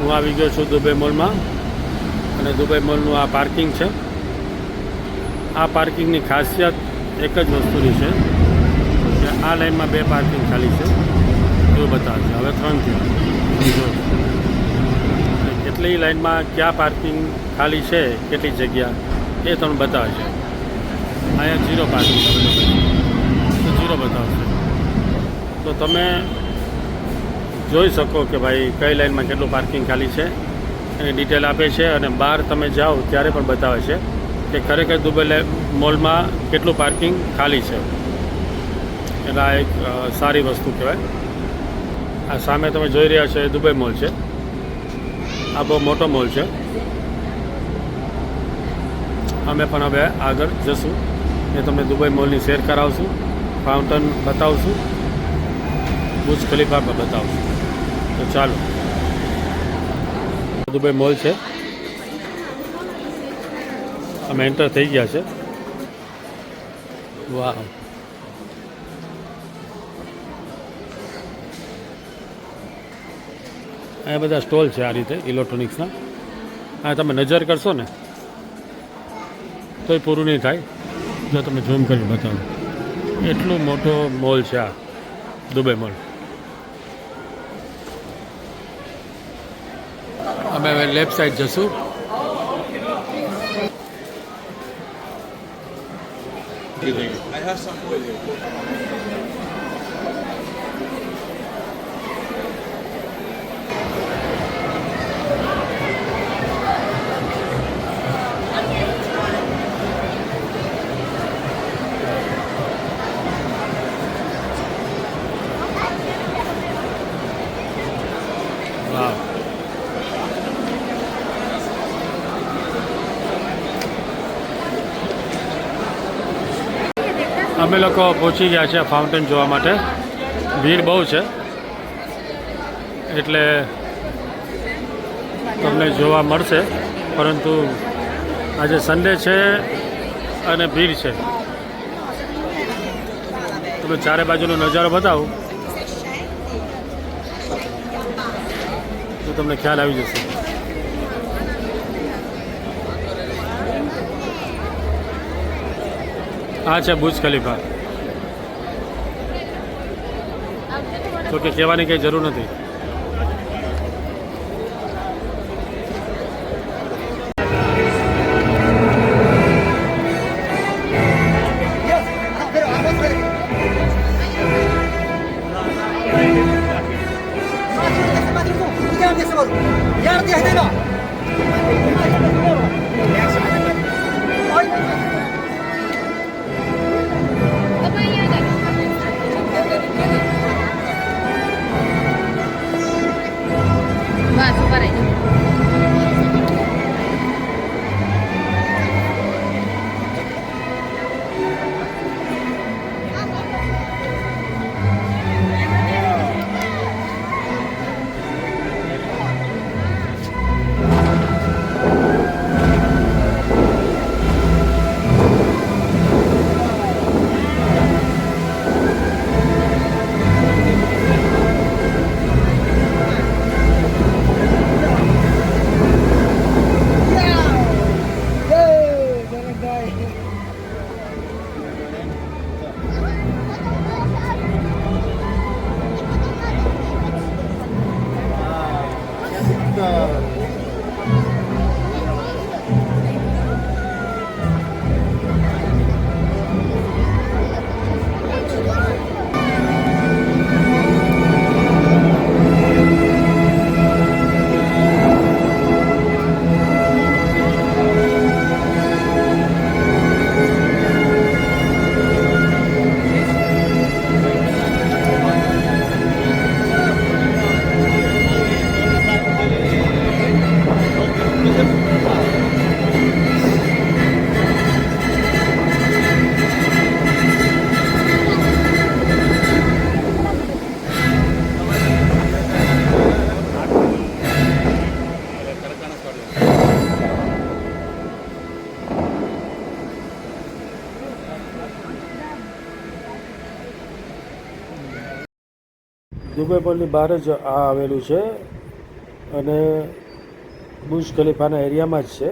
હું આવી ગયો છું દુબઈ મોલમાં અને દુબઈ મોલનું આ પાર્કિંગ છે. આ પાર્કિંગની ખાસિયત એક જ વસ્તુની છે કે આ લાઇનમાં બે પાર્કિંગ ખાલી છે. એવું બતાવે હવે ત્રણ થયું. કેટલી લાઇનમાં ક્યાં પાર્કિંગ ખાલી છે, કેટલી જગ્યા, એ તમને બતાવે છે અહીંયા ઝીરો પાર્કિંગ તો ઝીરો બતાવશે તો તમે જોઈ શકો કે ભાઈ કઈ લાઇનમાં કેટલું પાર્કિંગ ખાલી છે. એની ડિટેલ આપે છે અને બહાર તમે જાઓ ત્યારે પણ બતાવે છે કે ખરેખર દુબઈ મોલમાં કેટલું પાર્કિંગ ખાલી છે. એટલે આ એક સારી વસ્તુ કહેવાય. આ સામે તમે જોઈ રહ્યા છો એ દુબઈ મોલ છે. આ બહુ મોટો મોલ છે. અમે પણ હવે આગળ જશું. એ તમને દુબઈ મોલની શેર કરાવશું, ફાઉન્ટન બતાવશું બુજ ખલીફા પણ બતાવશું. તો ચાલો. દુબઈ મોલ છે. અમે એન્ટર થઈ ગયા છે. વાહ. અહીંયા બધા સ્ટોલ છે આ રીતે, ઇલેક્ટ્રોનિક્સના. આ તમે નજર કરશો ને, તોય પૂરું નહીં થાય. જો તમે ઝૂમ કરી બતાવો. એટલું મોટો મોલ છે આ, દુબઈ મોલ. અમે હવે લેફ્ટ સાઈડ જશું. I have some અમે લોકો પહોંચી ગયા છે ફાઉન્ટેન જોવા માટે. ભીડ બહુ છે. એટલે તમને જોવા મળશે. પરંતુ આજે સન્ડે છે અને ભીડ છે. તમે ચારે બાજુનો નજારો બતાવું. તો તમને ખ્યાલ આવી જશે. આ છે બુજ ખલીફા તો કે કહેવાની કંઈ જરૂર નથી બસ દુબઈ મોલની બહાર જ આ આવેલું છે અને બુજ ખલીફાના એરિયામાં જ છે.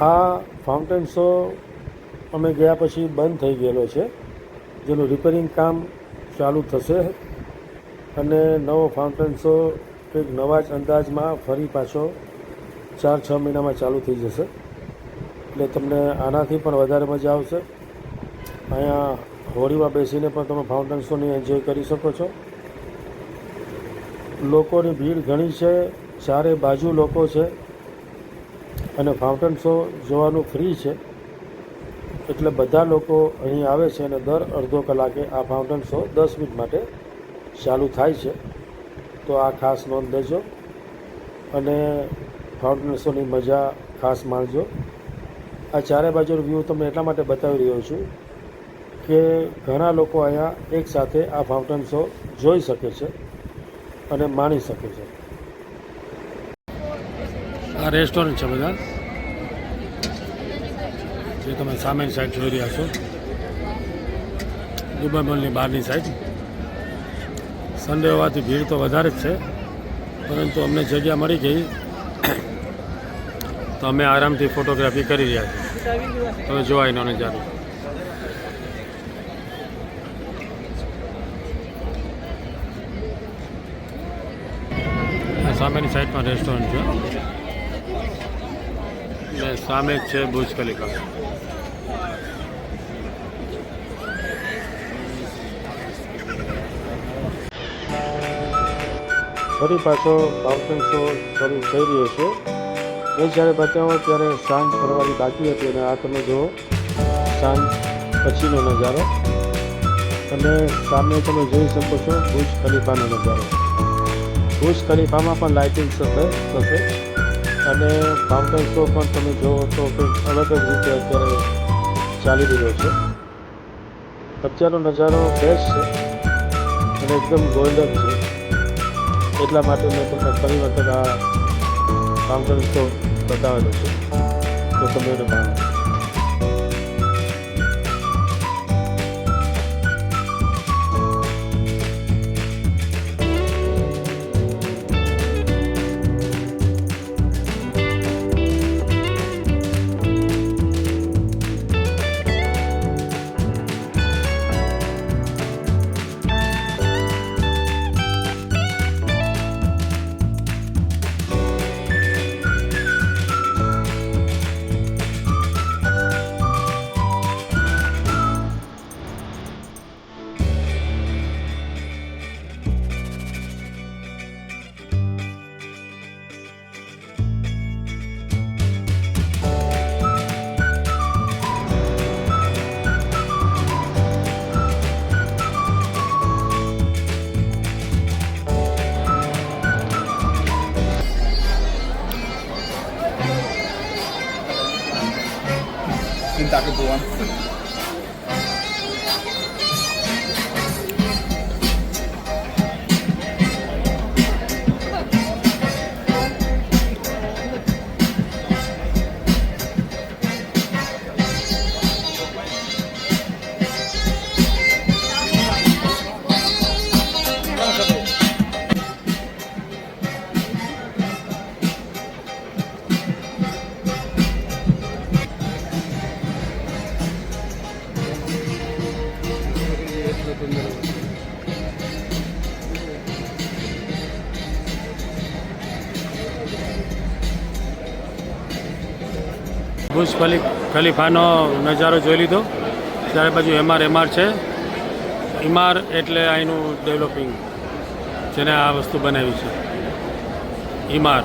આ ફાઉન્ટેન શો અમે ગયા પછી બંધ થઈ ગયેલો છે. જેનું રિપેરિંગ કામ ચાલુ થશે અને નવો ફાઉન્ટેન શો કંઈક નવા જ અંદાજમાં ફરી પાછો ચાર છ મહિનામાં ચાલુ થઈ જશે. એટલે તમને આનાથી પણ વધારે મજા આવશે. અહીંયા હોળીમાં બેસીને પણ તમે ફાઉન્ટેન શોની એન્જોય કરી શકો છો. લોકોની ભીડ ઘણી છે, ચારે બાજુ લોકો છે અને ફાઉન્ટેન શો જોવાનું ફ્રી છે. એટલે બધા લોકો અહીં આવે છે અને દર અડધો કલાકે આ ફાઉન્ટેન શો દસ મિનિટ માટે ચાલુ થાય છે. તો આ ખાસ નોંધ લેજો અને ફાઉન્ટેન શોની મજા ખાસ માણજો. આ ચારે બાજુનો વ્યૂ તમને એટલા માટે બતાવી રહ્યો છું કે ઘણા લોકો અહીંયા એકસાથે આ ફાઉન્ટેન શો જોઈ શકે છે અને માણી શકે છે. આ રેસ્ટોરન્ટ છે બધા. જે તમે સામેની સાઈડ જોઈ રહ્યા છો. દુબઈ મોલની બહારની સાઈડ સન્ડે હોવાથી ભીડ તો વધારે જ છે, પરંતુ અમને જગ્યા મળી ગઈ. તો અમે આરામથી ફોટોગ્રાફી કરી રહ્યા છીએ. તમે જોવાય એનો નજારો સામેની સાઈડમાં રેસ્ટોરન્ટ છે. ને સામે જ છે ભુજ ખલીફા ફરી પાછો ફાઉન્ટેન શો શરૂ થઈ રહ્યો છે. એ જ્યારે બતાવો ત્યારે સાંજ ફરવાની બાકી હતી અને આ તમે જુઓ, સાંજ પછીનો નજારો. અને સામે તમે જોઈ શકો છો ભુજ ખલીફાનો નજારો. બુજ ખલીફામાં પણ લાઇટિંગ થશે થશે. અને ફાઉન્ટેન શો પણ તમે જુઓ તો કંઈક અલગ જ રીતે અત્યારે ચાલી રહ્યો છે. અત્યારનો નજારો બેસ્ટ છે અને એકદમ ગોલ્ડન છે. એટલા માટે મેં તમને ફરી વખત આ ફાઉન્ટેન શો બતાવેલો છે. તો તમે એને માણો 嗯 બુજ ખલી, ખલીફાનો નજારો જોઈ લીધો. ત્યારે બાજુ એમઆર એમઆર છે. ઇમાર એટલે અહીંનું ડેવલપિંગ જેને આ વસ્તુ બનાવી છે. ઇમાર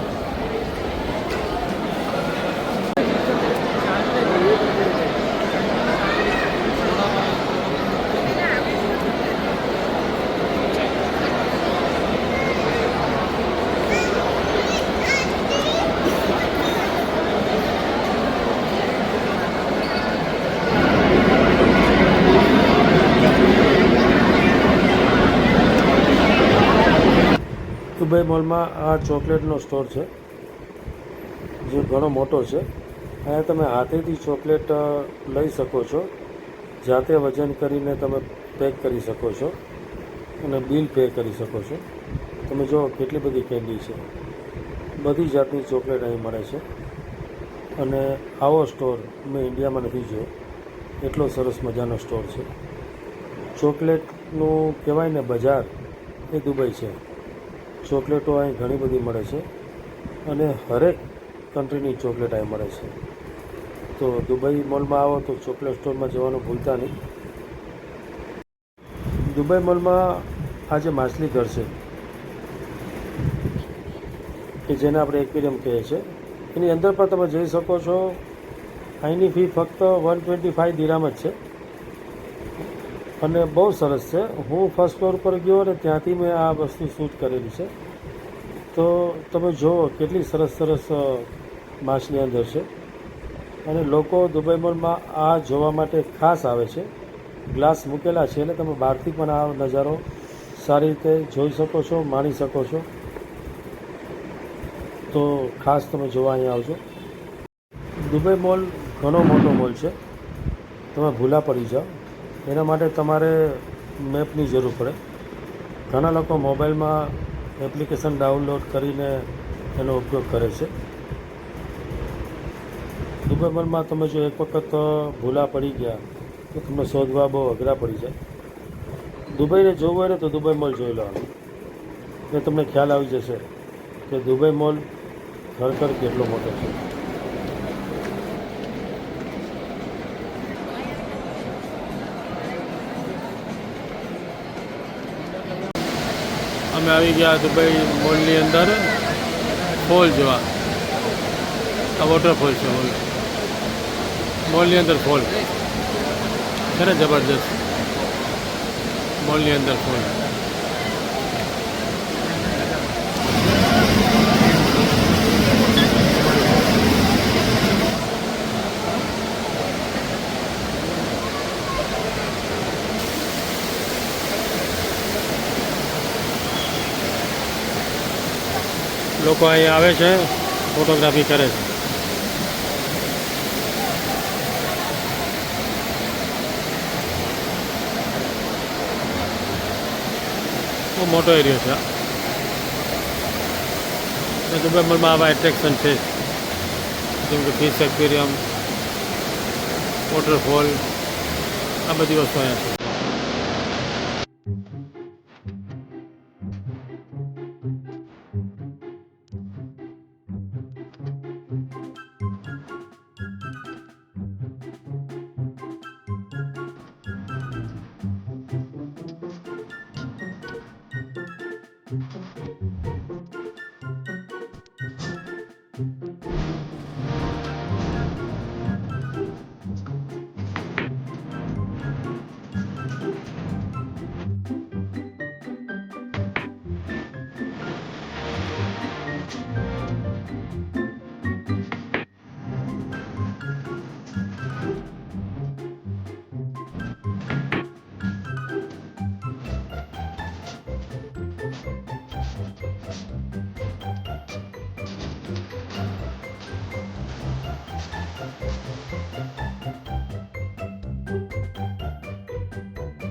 દુબઈ મોલમાં આ ચોકલેટનો સ્ટોર છે, જે ઘણો મોટો છે. અહીંયા તમે હાથેથી ચોકલેટ લઈ શકો છો. જાતે વજન કરીને તમે પેક કરી શકો છો અને બિલ પે કરી શકો છો. તમે જો કેટલી બધી કેન્ડી છે. બધી જાતની ચોકલેટ અહીં મળે છે. અને આવો સ્ટોર મેં ઇન્ડિયામાં નથી જોયો. એટલો સરસ મજાનો સ્ટોર છે. ચોકલેટનું કહેવાય ને બજાર, એ દુબઈ છે. ચોકલેટો અહીં ઘણી બધી મળે છે અને હરેક કન્ટ્રીની ચોકલેટ અહીં મળે છે. તો દુબઈ મોલમાં આવો તો ચોકલેટ સ્ટોરમાં જવાનું ભૂલતા નહીં. દુબઈ મોલમાં આ જે માછલી ઘર છે, કે જેને આપણે એક્વેરિયમ કહીએ છીએ, એની અંદર પણ તમે જઈ શકો છો. અહીંની ફી ફક્ત વન ટ્વેન્ટી ફાઇવ દિરામ જ છે. અને બહુ સરસ છે. હું ફર્સ્ટ ફ્લોર પર ગયો અને ત્યાંથી મેં આ વસ્તુ શૂટ કરેલી છે. તો તમે જુઓ કેટલી સરસ સરસ અ, માછલી અંદર છે. અને લોકો દુબઈ મોલમાં આ જોવા માટે ખાસ આવે છે. ગ્લાસ મૂકેલા છે એટલે તમે બહારથી પણ આ નજારો સારી રીતે જોઈ શકો છો માણી શકો છો. તો ખાસ તમે જોવા અહીંયા આવજો. દુબઈ મોલ ઘણો મોટો મોલ છે. તમે ભૂલા પડી જાઓ. એના માટે તમારે મેપની જરૂર પડે. ઘણા લોકો મોબાઈલમાં એપ્લિકેશન ડાઉનલોડ કરીને એનો ઉપયોગ કરે છે. દુબઈ મોલમાં તમે જો એક વખત ભૂલા પડી ગયા, તો તમને શોધવા બહુ અઘરા પડી જાય. દુબઈને જોવું હોય ને તો દુબઈ મોલ જોઈ લેવાનું. એટલે તમને ખ્યાલ આવી જશે કે દુબઈ મોલ ખરેખર કેટલો મોટો છે. અમે આવી ગયા દુબઈ મોલની અંદર ફોલ જોવા. આ વોટરફોલ છે મોલ મોલની અંદર ફોલ ને જબરજસ્ત. મોલની અંદર ફોલ લોકો અહીં આવે છે ફોટોગ્રાફી કરે છે. બહુ મોટો એરિયો છે. અને આવા એટ્રેક્શન છે. જેમ કે ફિશ એક્વેરિયમ વોટરફોલ આ બધી વસ્તુ અહીંયા છે.